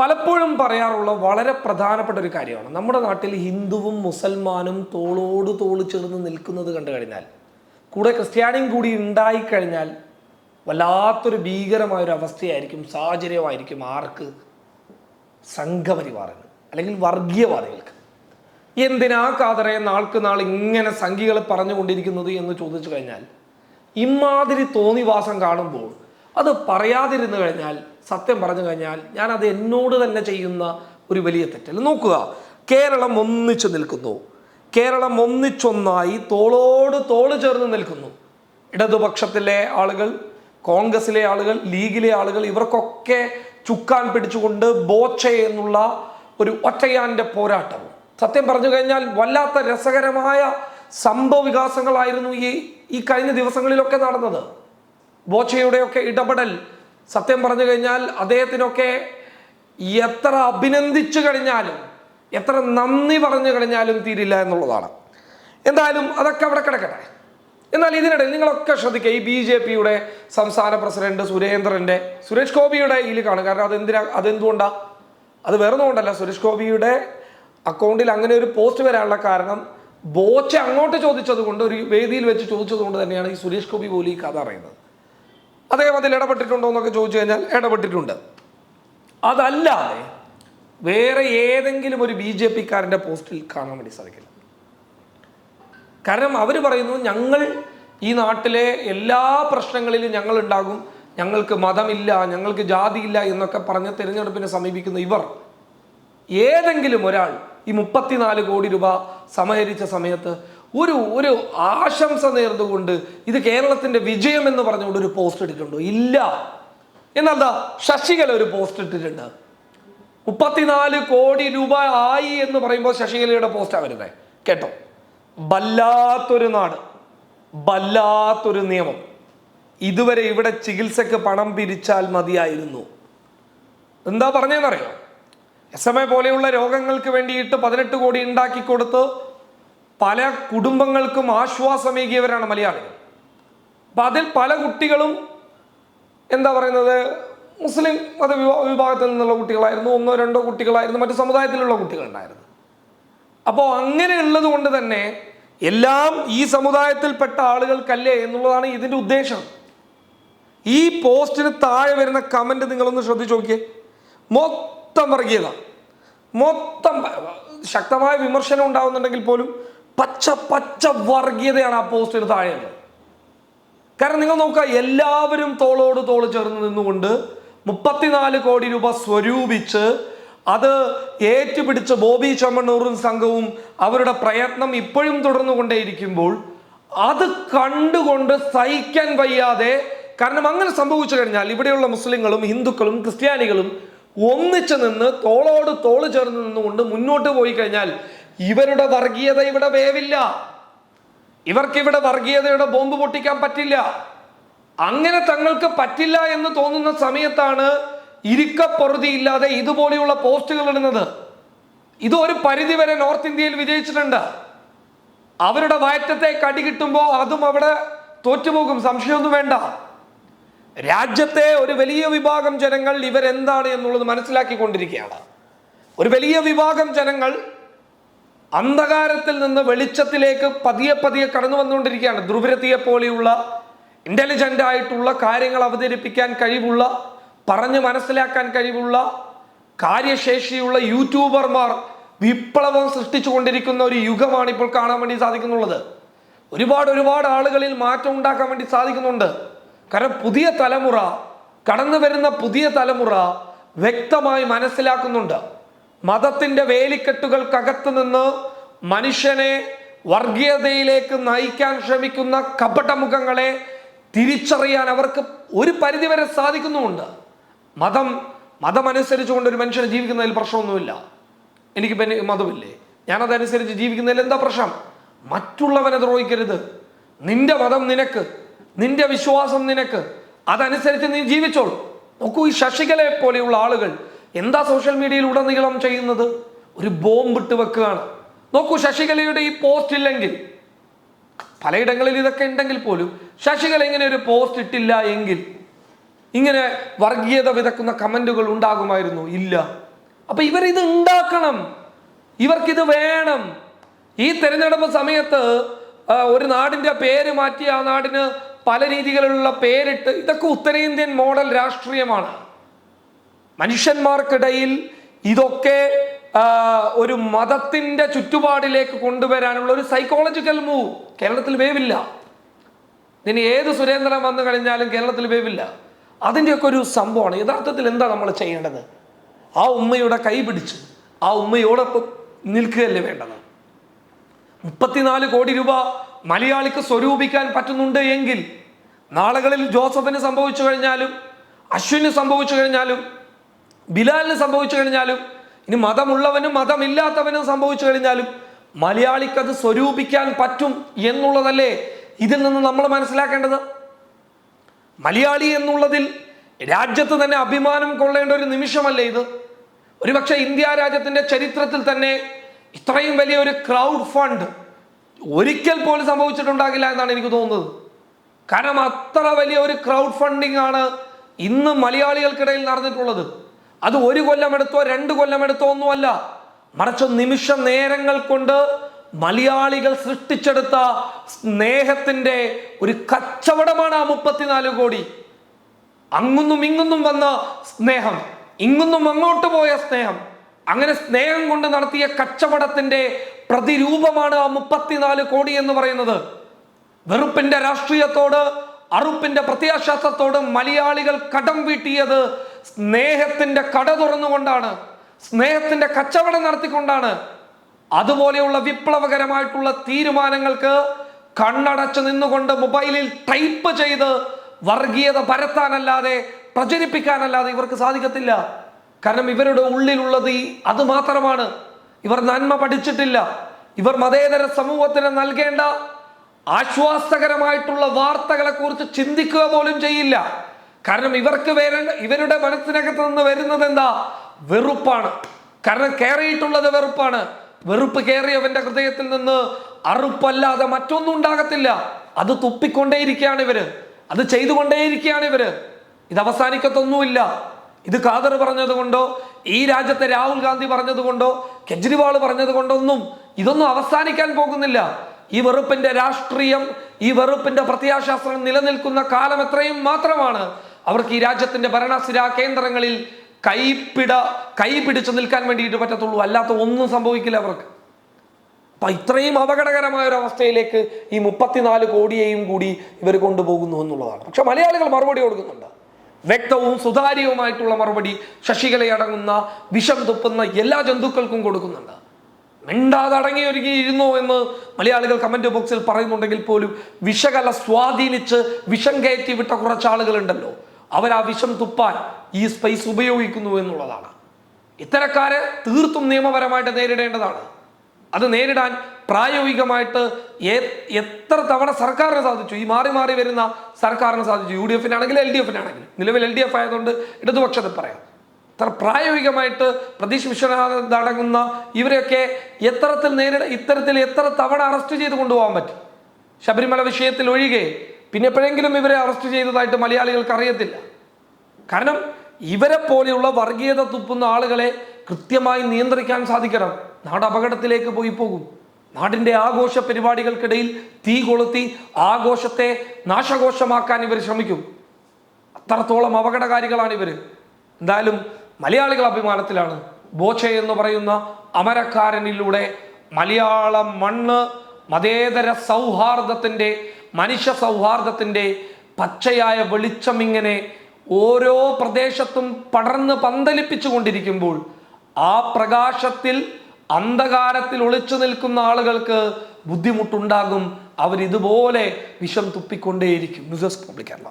പലപ്പോഴും പറയാറുള്ള വളരെ പ്രധാനപ്പെട്ട ഒരു കാര്യമാണ്. നമ്മുടെ നാട്ടിൽ ഹിന്ദുവും മുസൽമാനും തോളോട് തോൾ ചേർന്ന് നിൽക്കുന്നത് കണ്ടു കഴിഞ്ഞാൽ കൂടെ ക്രിസ്ത്യാനിയും കൂടി ഉണ്ടായിക്കഴിഞ്ഞാൽ വല്ലാത്തൊരു ഭീകരമായൊരു അവസ്ഥയായിരിക്കും സാഹചര്യമായിരിക്കും ആർക്ക്? സംഘപരിവാറിന് അല്ലെങ്കിൽ വർഗീയവാദികൾക്ക്. എന്തിനാ കാതറെ നാൾക്ക് നാൾ ഇങ്ങനെ സംഖ്യകൾ പറഞ്ഞുകൊണ്ടിരിക്കുന്നത് എന്ന് ചോദിച്ചു കഴിഞ്ഞാൽ ഇമാതിരി തോന്നിവാസം കാണുമ്പോൾ അത് പറയാതിരുന്നു കഴിഞ്ഞാൽ സത്യം പറഞ്ഞു കഴിഞ്ഞാൽ ഞാൻ അത് എന്നോട് തന്നെ ചെയ്യുന്ന ഒരു വലിയ തെറ്റല്ല. നോക്കുക കേരളം ഒന്നിച്ചു നിൽക്കുന്നു. കേരളം ഒന്നിച്ചൊന്നായി തോളോട് തോൾ ചേർന്ന് നിൽക്കുന്നു. ഇടതുപക്ഷത്തിലെ ആളുകൾ കോൺഗ്രസിലെ ആളുകൾ ലീഗിലെ ആളുകൾ ഇവർക്കൊക്കെ ചുക്കാൻ പിടിച്ചുകൊണ്ട് ബോച്ച എന്നുള്ള ഒരു ഒറ്റയാന്റെ പോരാട്ടം സത്യം പറഞ്ഞു കഴിഞ്ഞാൽ വല്ലാത്ത രസകരമായ സംഭവ വികാസങ്ങളായിരുന്നു ഈ ഈ കഴിഞ്ഞ ദിവസങ്ങളിലൊക്കെ നടന്നത്. ബോച്ചയുടെയൊക്കെ ഇടപെടൽ. സത്യം പറഞ്ഞു കഴിഞ്ഞാൽ അദ്ദേഹത്തിനൊക്കെ എത്ര അഭിനന്ദിച്ചു കഴിഞ്ഞാലും എത്ര നന്ദി പറഞ്ഞു കഴിഞ്ഞാലും തീരില്ല എന്നുള്ളതാണ്. എന്തായാലും അതൊക്കെ അവിടെ കിടക്കട്ടെ. എന്നാൽ ഇതിനിടയിൽ നിങ്ങളൊക്കെ ശ്രദ്ധിക്കുക ഈ ബി ജെ പിയുടെ സംസ്ഥാന പ്രസിഡന്റ് സുരേന്ദ്രന്റെ സുരേഷ് ഗോപിയുടെ ഇതിൽ കാണും കാരണം അതെന്തിനാ അതെന്തുകൊണ്ടാ? അത് വേറെ കൊണ്ടല്ല സുരേഷ് ഗോപിയുടെ അക്കൗണ്ടിൽ അങ്ങനെ ഒരു പോസ്റ്റ് വരാനുള്ള കാരണം ബോച്ച അങ്ങോട്ട് ചോദിച്ചത് കൊണ്ട് ഒരു വേദിയിൽ വെച്ച് ചോദിച്ചത് കൊണ്ട് തന്നെയാണ് ഈ സുരേഷ് ഗോപി പോലും ഈ കഥ അറിയുന്നത്. അദ്ദേഹം അതിൽ ഇടപെട്ടിട്ടുണ്ടോ എന്നൊക്കെ ചോദിച്ചു കഴിഞ്ഞാൽ ഇടപെട്ടിട്ടുണ്ട്. അതല്ലാതെ വേറെ ഏതെങ്കിലും ഒരു ബി ജെ പിക്കാരന്റെ പോസ്റ്റിൽ കാണാൻ വേണ്ടി സാധിക്കില്ല. കാരണം അവർ പറയുന്നു ഞങ്ങൾ ഈ നാട്ടിലെ എല്ലാ പ്രശ്നങ്ങളിലും ഞങ്ങൾ ഉണ്ടാകും ഞങ്ങൾക്ക് മതമില്ല ഞങ്ങൾക്ക് ജാതിയില്ല എന്നൊക്കെ പറഞ്ഞ് തിരഞ്ഞെടുപ്പിനെ സമീപിക്കുന്ന ഇവർ ഏതെങ്കിലും ഒരാൾ ഈ മുപ്പത്തിനാല് കോടി രൂപ സമഹരിച്ച സമയത്ത് ഒരു ഒരു ആശംസ നേർന്നുകൊണ്ട് ഇത് കേരളത്തിന്റെ വിജയം എന്ന് പറഞ്ഞുകൊണ്ട് ഒരു പോസ്റ്റ് ഇട്ടിട്ടുണ്ടോ ഇല്ല. എന്നാൽ ശശികല ഒരു പോസ്റ്റ് ഇട്ടിട്ടുണ്ട്. മുപ്പത്തിനാല് കോടി രൂപ ആയി എന്ന് പറയുമ്പോൾ ശശികലയുടെ പോസ്റ്റാണ് വരുന്നത് കേട്ടോ? വല്ലാത്തൊരു നാട്. വല്ലാത്തൊരു നിയമം. ഇതുവരെ ഇവിടെ ചികിത്സക്ക് പണം പിരിച്ചാൽ മതിയായിരുന്നു. എന്താ പറഞ്ഞതെന്നറിയോ? എസ് എം എ പോലെയുള്ള രോഗങ്ങൾക്ക് വേണ്ടിയിട്ട് പതിനെട്ട് കോടി ഉണ്ടാക്കി കൊടുത്ത് പല കുടുംബങ്ങൾക്കും ആശ്വാസമേകിയവരാണ് മലയാളികൾ. അപ്പം അതിൽ പല കുട്ടികളും എന്താ പറയുന്നത്? മുസ്ലിം മത വിഭാഗത്തിൽ നിന്നുള്ള കുട്ടികളായിരുന്നു. ഒന്നോ രണ്ടോ കുട്ടികളായിരുന്നു. മറ്റു സമുദായത്തിലുള്ള കുട്ടികളുണ്ടായിരുന്നു. അപ്പോൾ അങ്ങനെയുള്ളത് കൊണ്ട് തന്നെ എല്ലാം ഈ സമുദായത്തിൽപ്പെട്ട ആളുകൾക്കല്ലേ എന്നുള്ളതാണ് ഇതിന്റെ ഉദ്ദേശം. ഈ പോസ്റ്റിന് താഴെ വരുന്ന കമന്റ് നിങ്ങളൊന്ന് ശ്രദ്ധിച്ചു നോക്കിയേ. മൊത്തം വർഗീയത. മൊത്തം ശക്തമായ വിമർശനം ഉണ്ടാവുന്നുണ്ടെങ്കിൽ പോലും പച്ച പച്ച വർഗീയതയാണ് ആ പോസ്റ്റിന് താഴെയുള്ളത്. കാരണം നിങ്ങൾ നോക്കുക എല്ലാവരും തോളോട് തോൾ ചേർന്ന് നിന്നുകൊണ്ട് മുപ്പത്തിനാല് കോടി രൂപ സ്വരൂപിച്ച് അത് ഏറ്റുപിടിച്ച് ബോബി ചമ്മണ്ണൂറും സംഘവും അവരുടെ പ്രയത്നം ഇപ്പോഴും തുടർന്നു കൊണ്ടേയിരിക്കുമ്പോൾ അത് കണ്ടുകൊണ്ട് സഹിക്കാൻ വയ്യാതെ കാരണം അങ്ങനെ സംഭവിച്ചു കഴിഞ്ഞാൽ ഇവിടെയുള്ള മുസ്ലിങ്ങളും ഹിന്ദുക്കളും ക്രിസ്ത്യാനികളും ഒന്നിച്ചു നിന്ന് തോളോട് തോൾ ചേർന്ന് നിന്നുകൊണ്ട് മുന്നോട്ട് പോയി കഴിഞ്ഞാൽ ഇവരുടെ വർഗീയത ഇവിടെ വേവില്ല. ഇവർക്ക് ഇവിടെ വർഗീയതയുടെ ബോംബ് പൊട്ടിക്കാൻ പറ്റില്ല. അങ്ങനെ തങ്ങൾക്ക് പറ്റില്ല എന്ന് തോന്നുന്ന സമയത്താണ് ഇരിക്കപ്പൊറുതിയില്ലാതെ ഇതുപോലെയുള്ള പോസ്റ്റുകൾ ഇടുന്നത്. ഇത് ഒരു പരിധിവരെ നോർത്ത് ഇന്ത്യയിൽ വിജയിച്ചിട്ടുണ്ട്. അവരുടെ വയറ്റത്തെ കടി കിട്ടുമ്പോൾ അതും അവിടെ തോറ്റുപോകും. സംശയമൊന്നും വേണ്ട. രാജ്യത്തെ ഒരു വലിയ വിഭാഗം ജനങ്ങൾ ഇവരെന്താണ് എന്നുള്ളത് മനസ്സിലാക്കിക്കൊണ്ടിരിക്കുകയാണ്. ഒരു വലിയ വിഭാഗം ജനങ്ങൾ അന്ധകാരത്തിൽ നിന്ന് വെളിച്ചത്തിലേക്ക് പതിയെ പതിയെ കടന്നു വന്നുകൊണ്ടിരിക്കുകയാണ്. ധ്രുവരത്തിയെ പോലെയുള്ള ഇന്റലിജന്റ് ആയിട്ടുള്ള കാര്യങ്ങൾ അവതരിപ്പിക്കാൻ കഴിവുള്ള പറഞ്ഞു മനസ്സിലാക്കാൻ കഴിവുള്ള കാര്യശേഷിയുള്ള യൂട്യൂബർമാർ വിപ്ലവം സൃഷ്ടിച്ചു കൊണ്ടിരിക്കുന്ന ഒരു യുഗമാണ് ഇപ്പോൾ കാണാൻ വേണ്ടി സാധിക്കുന്നുള്ളത്. ഒരുപാട് ഒരുപാട് ആളുകളിൽ മാറ്റം ഉണ്ടാക്കാൻ വേണ്ടി സാധിക്കുന്നുണ്ട്. കാരണം പുതിയ തലമുറ കടന്നു വരുന്ന പുതിയ തലമുറ വ്യക്തമായി മനസ്സിലാക്കുന്നുണ്ട്. മതത്തിന്റെ വേലിക്കെട്ടുകൾക്കകത്ത് നിന്ന് മനുഷ്യനെ വർഗീയതയിലേക്ക് നയിക്കാൻ ശ്രമിക്കുന്ന കപടമുഖങ്ങളെ തിരിച്ചറിയാൻ അവർക്ക് ഒരു പരിധിവരെ സാധിക്കുന്നുമുണ്ട്. മതം മതമനുസരിച്ചുകൊണ്ട് ഒരു മനുഷ്യന് ജീവിക്കുന്നതിൽ പ്രശ്നമൊന്നുമില്ല. എനിക്ക് പിന്നെ മതമില്ലേ? ഞാനതനുസരിച്ച് ജീവിക്കുന്നതിൽ എന്താ പ്രശ്നം? മറ്റുള്ളവനെ ദ്രോഹിക്കരുത്. നിന്റെ മതം നിനക്ക് നിന്റെ വിശ്വാസം നിനക്ക്. അതനുസരിച്ച് നീ ജീവിച്ചോളൂ. നോക്കൂ ഈ ശശികലയെ പോലെയുള്ള ആളുകൾ എന്താ സോഷ്യൽ മീഡിയയിൽ ഉടനീളം ചെയ്യുന്നത്? ഒരു ബോംബിട്ട് വെക്കുകയാണ്. നോക്കൂ ശശികലയുടെ ഈ പോസ്റ്റ് ഇല്ലെങ്കിൽ പലയിടങ്ങളിൽ ഇതൊക്കെ ഉണ്ടെങ്കിൽ പോലും ശശികല ഇങ്ങനെ ഒരു പോസ്റ്റ് ഇട്ടില്ല എങ്കിൽ ഇങ്ങനെ വർഗീയത വിതക്കുന്ന കമന്റുകൾ ഉണ്ടാകുമായിരുന്നു? ഇല്ല. അപ്പൊ ഇവരിത് ഉണ്ടാക്കണം. ഇവർക്കിത് വേണം. ഈ തെരഞ്ഞെടുപ്പ് സമയത്ത് ഒരു നാടിന്റെ പേര് മാറ്റി ആ നാടിന് പല രീതികളിലുള്ള പേരിട്ട് ഇതൊക്കെ ഉത്തരേന്ത്യൻ മോഡൽ രാഷ്ട്രീയമാണ്. മനുഷ്യന്മാർക്കിടയിൽ ഇതൊക്കെ ഒരു മതത്തിന്റെ ചുറ്റുപാടിലേക്ക് കൊണ്ടുവരാനുള്ള ഒരു സൈക്കോളജിക്കൽ മൂവ് കേരളത്തിൽ വേവില്ല. ഇനി ഏത് സുരേന്ദ്രൻ വന്നു കഴിഞ്ഞാലും കേരളത്തിൽ വേവില്ല. അതിന്റെയൊക്കെ ഒരു സംഭവമാണ്. യഥാർത്ഥത്തിൽ എന്താ നമ്മൾ ചെയ്യേണ്ടത്? ആ ഉമ്മയുടെ കൈ പിടിച്ച് ആ ഉമ്മയോടൊപ്പം നിൽക്കുകയല്ലേ വേണ്ടത്? മുപ്പത്തിനാല് കോടി രൂപ മലയാളിക്ക് സ്വരൂപിക്കാൻ പറ്റുന്നുണ്ട് എങ്കിൽ നാളുകളിൽ ജോസഫിന് സംഭവിച്ചു കഴിഞ്ഞാലും അശ്വിന് സംഭവിച്ചു കഴിഞ്ഞാലും ബിലാലിന് സംഭവിച്ചു കഴിഞ്ഞാലും ഇനി മതമുള്ളവനും മതമില്ലാത്തവനും സംഭവിച്ചു കഴിഞ്ഞാലും മലയാളിക്കത് സ്വരൂപിക്കാൻ പറ്റും എന്നുള്ളതല്ലേ ഇതിൽ നിന്ന് നമ്മൾ മനസ്സിലാക്കേണ്ടത്? മലയാളി എന്നുള്ളതിൽ രാജ്യത്ത് തന്നെ അഭിമാനം കൊള്ളേണ്ട ഒരു നിമിഷമല്ലേ ഇത്? ഒരുപക്ഷെ ഇന്ത്യ രാജ്യത്തിന്റെ ചരിത്രത്തിൽ തന്നെ ഇത്രയും വലിയ ഒരു ക്രൗഡ് ഫണ്ട് ഒരിക്കൽ പോലും സംഭവിച്ചിട്ടുണ്ടാകില്ല എന്നാണ് എനിക്ക് തോന്നുന്നത്. കാരണം അത്ര വലിയ ഒരു ക്രൗഡ് ഫണ്ടിങ് ആണ് ഇന്ന് മലയാളികൾക്കിടയിൽ നടന്നിട്ടുള്ളത്. അത് ഒരു കൊല്ലമെടുത്തോ രണ്ട് കൊല്ലമെടുത്തോ ഒന്നുമല്ല. മറിച്ച് നിമിഷ നേരങ്ങൾ കൊണ്ട് മലയാളികൾ സൃഷ്ടിച്ചെടുത്ത സ്നേഹത്തിന്റെ ഒരു കച്ചവടമാണ് ആ മുപ്പത്തിനാല് കോടി. അങ്ങുന്നും ഇങ്ങുന്നും വന്ന സ്നേഹം ഇങ്ങുന്നും അങ്ങോട്ട് പോയ സ്നേഹം അങ്ങനെ സ്നേഹം കൊണ്ട് നടത്തിയ കച്ചവടത്തിന്റെ പ്രതിരൂപമാണ് ആ മുപ്പത്തിനാല് കോടി എന്ന് പറയുന്നത്. വെറുപ്പിന്റെ രാഷ്ട്രീയത്തോട് അറുപ്പിന്റെ പ്രത്യാശാസത്തോട് മലയാളികൾ കടം വീട്ടിയത് സ്നേഹത്തിന്റെ കട തുറന്നുകൊണ്ടാണ് സ്നേഹത്തിന്റെ കച്ചവടം നടത്തിക്കൊണ്ടാണ് അതുപോലെയുള്ള വിപ്ലവകരമായിട്ടുള്ള തീരുമാനങ്ങൾക്ക് കണ്ണടച്ച് നിന്നുകൊണ്ട് മൊബൈലിൽ ടൈപ്പ് ചെയ്ത് വർഗീയത പരത്താനല്ലാതെ പ്രചരിപ്പിക്കാനല്ലാതെ ഇവർക്ക് സാധിക്കത്തില്ല. കാരണം ഇവരുടെ ഉള്ളിലുള്ളത് ഈ അത് മാത്രമാണ്. ഇവർ നന്മ പഠിച്ചിട്ടില്ല. ഇവർ മതേതര സമൂഹത്തിന് നൽകേണ്ട ആശ്വാസകരമായിട്ടുള്ള വാർത്തകളെ കുറിച്ച് ചിന്തിക്കുക പോലും ചെയ്യില്ല. കാരണം ഇവർക്ക് വരേണ്ട ഇവരുടെ മനസ്സിനകത്ത് നിന്ന് വരുന്നത് എന്താ? വെറുപ്പാണ്. കാരണം കയറിയിട്ടുള്ളത് വെറുപ്പാണ്. വെറുപ്പ് കയറിയവന്റെ ഹൃദയത്തിൽ നിന്ന് അറുപ്പല്ലാതെ മറ്റൊന്നും ഉണ്ടാകത്തില്ല. അത് തുപ്പിക്കൊണ്ടേയിരിക്കുകയാണ് ഇവർ. അത് ചെയ്തുകൊണ്ടേയിരിക്കുകയാണ് ഇവർ. ഇത് അവസാനിക്കത്തൊന്നുമില്ല. ഇത് ഖാദർ പറഞ്ഞതുകൊണ്ടോ ഈ രാജ്യത്തെ രാഹുൽ ഗാന്ധി പറഞ്ഞതുകൊണ്ടോ കെജ്രിവാൾ പറഞ്ഞതുകൊണ്ടൊന്നും ഇതൊന്നും അവസാനിക്കാൻ പോകുന്നില്ല. ഈ വെറുപ്പിന്റെ രാഷ്ട്രീയം ഈ വെറുപ്പിന്റെ പ്രത്യാശാസ്ത്രം നിലനിൽക്കുന്ന കാലം എത്രയും മാത്രമാണ്. അവർക്ക് ഈ രാജ്യത്തിന്റെ ഭരണസ്ഥിര കേന്ദ്രങ്ങളിൽ കൈപ്പിട കൈ പിടിച്ചു നിൽക്കാൻ വേണ്ടിയിട്ട് പറ്റത്തുള്ളൂ. അല്ലാത്ത ഒന്നും സംഭവിക്കില്ല അവർക്ക്. അപ്പൊ ഇത്രയും അപകടകരമായ ഒരു അവസ്ഥയിലേക്ക് ഈ മുപ്പത്തിനാല് കോടിയെയും കൂടി ഇവർ കൊണ്ടുപോകുന്നു എന്നുള്ളതാണ്. പക്ഷെ മലയാളികൾ മറുപടി കൊടുക്കുന്നുണ്ട്. വ്യക്തവും സുതാര്യവുമായിട്ടുള്ള മറുപടി ശശികലയടങ്ങുന്ന വിഷം തുപ്പുന്ന എല്ലാ ജന്തുക്കൾക്കും കൊടുക്കുന്നുണ്ട്. മിണ്ടാതെ അടങ്ങി ഒരുങ്ങി എന്ന് മലയാളികൾ കമന്റ് ബോക്സിൽ പറയുന്നുണ്ടെങ്കിൽ പോലും വിഷകല സ്വാധീനിച്ച് വിഷം കയറ്റി വിട്ട കുറച്ച് ആളുകളുണ്ടല്ലോ അവർ ആ വിഷം തുപ്പാൻ ഈ സ്പൈസ് ഉപയോഗിക്കുന്നു എന്നുള്ളതാണ്. ഇത്തരക്കാരെ തീർത്തും നിയമപരമായിട്ട് നേരിടേണ്ടതാണ്. അത് നേരിടാൻ പ്രായോഗികമായിട്ട് എത്ര തവണ സർക്കാരിന് സാധിച്ചു? ഈ മാറി മാറി വരുന്ന സർക്കാരിന് സാധിച്ചു. യു ഡി എഫിനാണെങ്കിലും എൽ ഡി എഫിനാണെങ്കിലും. നിലവിൽ എൽ ഡി എഫ് ആയതുകൊണ്ട് ഇടതുപക്ഷത്തിൽ പറയാം. ഇത്ര പ്രായോഗികമായിട്ട് പ്രതീഷ് വിശ്വനാഥ് അടങ്ങുന്ന ഇവരെയൊക്കെ എത്തരത്തിൽ നേരിട ഇത്തരത്തിൽ എത്ര തവണ അറസ്റ്റ് ചെയ്ത് കൊണ്ടുപോകാൻ പറ്റും? ശബരിമല വിഷയത്തിൽ ഒഴികെ. പിന്നെ എപ്പോഴെങ്കിലും ഇവരെ അറസ്റ്റ് ചെയ്തതായിട്ട് മലയാളികൾക്ക് അറിയത്തില്ല. കാരണം ഇവരെ പോലെയുള്ള വർഗീയത തുപ്പുന്ന ആളുകളെ കൃത്യമായി നിയന്ത്രിക്കാൻ സാധിക്കണം. നാട് അപകടത്തിലേക്ക് പോയി പോകും. നാടിന്റെ ആഘോഷ പരിപാടികൾക്കിടയിൽ തീ കൊളുത്തി ആഘോഷത്തെ നാശഘോഷമാക്കാൻ ഇവർ ശ്രമിക്കും. അത്രത്തോളം അപകടകാരികളാണ് ഇവർ എന്തായാലും മലയാളികൾ അഭിമാനത്തിലാണ്. ബോച്ചെ എന്ന് പറയുന്ന അമരക്കാരനിലൂടെ മലയാള മണ്ണ് മതേതര സൗഹാർദ്ദത്തിന്റെ മനുഷ്യ സൗഹാർദ്ദത്തിന്റെ പച്ചയായ വെളിച്ചം ഇങ്ങനെ ഓരോ പ്രദേശത്തും പടർന്ന് പന്തലിപ്പിച്ചു കൊണ്ടിരിക്കുമ്പോൾ ആ പ്രകാശത്തിൽ അന്ധകാരത്തിൽ ഒളിച്ചു നിൽക്കുന്ന ആളുകൾക്ക് ബുദ്ധിമുട്ടുണ്ടാകും. അവരിതുപോലെ വിഷം തുപ്പിക്കൊണ്ടേയിരിക്കും. News public Kerala.